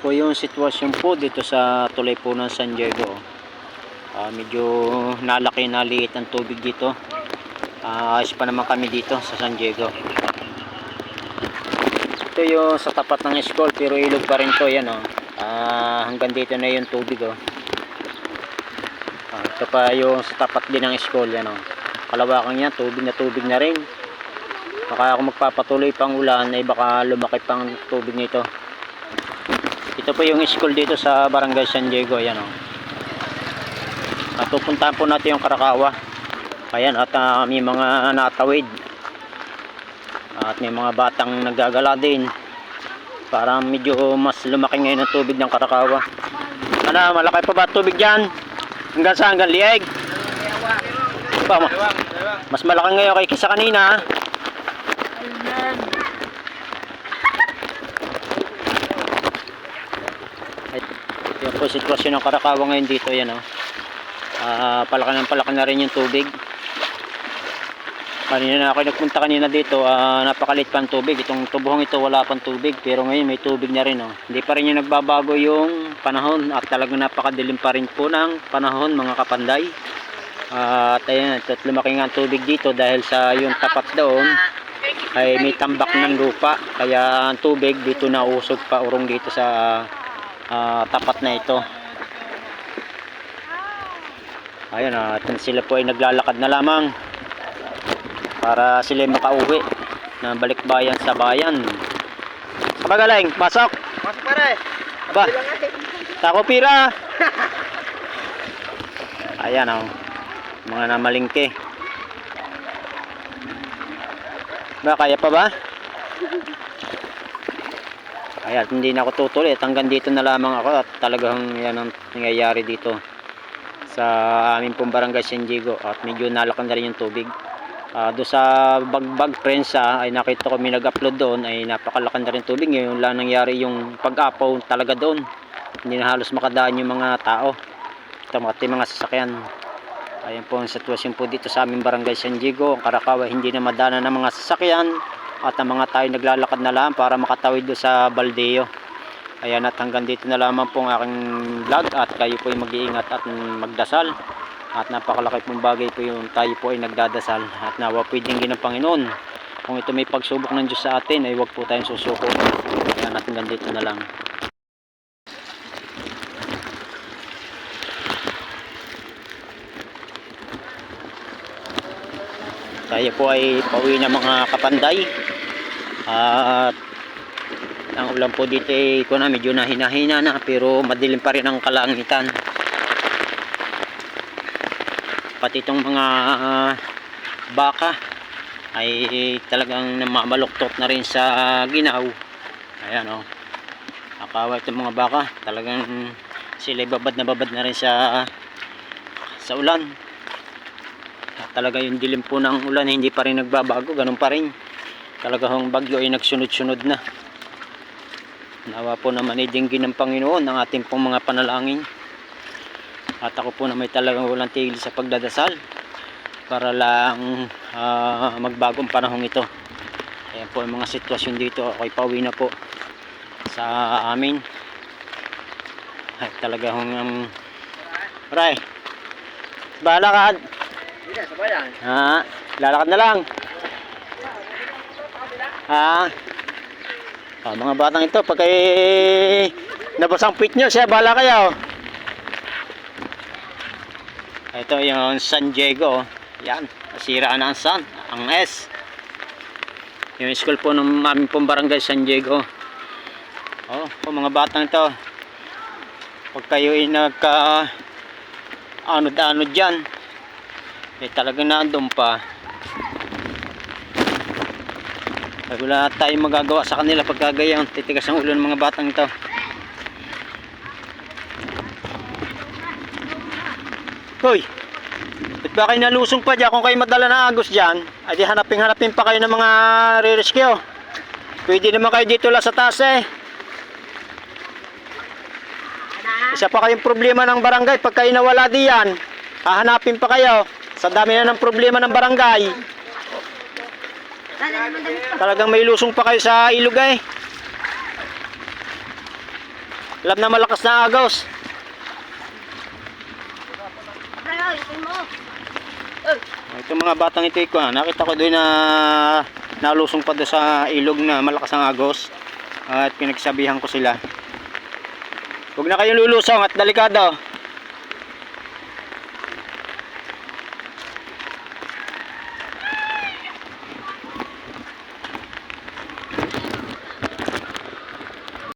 po yung sitwasyon po dito sa tulay po ng San Diego. Ah, medyo nalaki na liit ang tubig dito. Ah, ayos pa naman kami dito sa San Diego. Ito yung sa tapat ng school pero ilog pa rin to yan oh. Ah, hanggang dito na yung tubig oh. Ah, ito pa yung sa tapat din ng school yan oh. Kalawakan yan, tubig na tubig na rin. Baka ako magpapatuloy pang ulan ay baka lumaki pang tubig nito. Ito po yung school dito sa Barangay San Diego, ayan oh. At pupuntahan po natin yung Karakawa. Ayan, at ah, may mga natawid. At may mga batang naggagala din. Parang medyo mas lumaki ngayon ang tubig ng Karakawa. Ano, malaki pa ba tubig dyan? Hanggang saan? Hanggang lieg? Mas malaki ngayon kay kisa kanina. Ay, Yan po sitwasyon ng Karakawa ngayon dito yan oh. Ah, palaki ng palaki na rin yung tubig. Kanina na ako nagpunta kanina dito, ah, napakalit pa ang tubig. Itong tubuhong ito wala pang tubig, pero ngayon may tubig na rin oh. Hindi pa rin yung nagbabago yung panahon at talagang napakadilim pa rin po ng panahon mga kapanday. Ah, at ayun, at lumaki nga tubig dito dahil sa yung tapat doon ay may tambak ng lupa. Kaya ang tubig dito nausog pa urong dito sa ah, tapat na ito. Ayun, at sila po ay naglalakad na lamang para sila ay makauwi na balik bayan sa bayan. Kapagaling, pasok! Masuk pare. Aba, tako pira! Ayan oh, mga namalingke. Ba, kaya pa ba? Ayan, hindi na ako tutuloy. Hanggang dito na lamang ako at talagang yan ang nangyayari dito sa aming pong barangay San Diego at medyo nalakan na rin yung tubig. Ah, doon sa bagbag prensa ay nakita ko may nag-upload doon ay napakalakan na rin tubig. Ngayon lang nangyari yung pag-apaw talaga doon. Hindi na halos makadaan yung mga tao. Ito mga sasakyan. Ayan po ang sitwasyon po dito sa aming barangay San Diego. Ang Karakawa hindi na madana ng mga sasakyan at ang mga tayo naglalakad na lang para makatawid doon sa Baldeo. Ayan at hanggang dito na lamang po ang aking vlog at kayo po ay mag-iingat at magdasal. At napakalaki pong bagay po yung tayo po ay nagdadasal at nawa pwedeng ng Panginoon. Kung ito may pagsubok ng Diyos sa atin ay huwag po tayong susuko. Ayan at hanggang dito na lang. Tayo po ay pauwi na mga kapanday. At ang ulan po dito ay ko na medyo nahina-hina na pero madilim pa rin ang kalangitan. Pati itong mga ah, baka ay talagang namamaluktot na rin sa ginaw. Ayan o. Oh. Akawa itong mga baka. Talagang sila babad na babad na rin sa sa ulan. Talaga yung dilim po ng ulan hindi pa rin nagbabago. Ganun pa rin. Talaga hong bagyo ay nagsunod-sunod na. Nawa po naman idinggin ng Panginoon ang ating pong mga panalangin. At ako po na may talagang walang tigil sa pagdadasal para lang ah, magbagong panahon ito. Ayan po ang mga sitwasyon dito. Ako'y pauwi na po sa amin. Ay talaga hong um, Ray, bahala ka. Ha? Lalakad na lang. Ha? Ah, mga batang ito, pag kay nabasang pit nyo, siya bala kayo. Ito yung San Diego. Yan, nasira na ang San, ang S. Yung school po ng aming pong barangay San Diego. Oh, oh mga batang ito. Pag kayo ay nagka ano-ano dyan, eh talagang naandun pa ay wala tayong magagawa sa kanila pag gagayang titigas ang ulo ng mga batang ito. Hoy! Ba't ba kayo nalusong pa dyan? Kung kayo madala na agos dyan ay di hanapin hanapin pa kayo ng mga re-rescue. Pwede naman kayo dito lang sa taas eh. Isa pa kayong problema ng barangay. Pag kayo nawala diyan hahanapin pa kayo sa dami na ng problema ng barangay. Talagang may lusong pa kayo sa ilog eh. Alam na malakas na agos. Itong mga batang ito ko, nakita ko doon na nalusong pa doon sa ilog na malakas ang agos. At pinagsabihan ko sila. Huwag na kayong lulusong at delikado.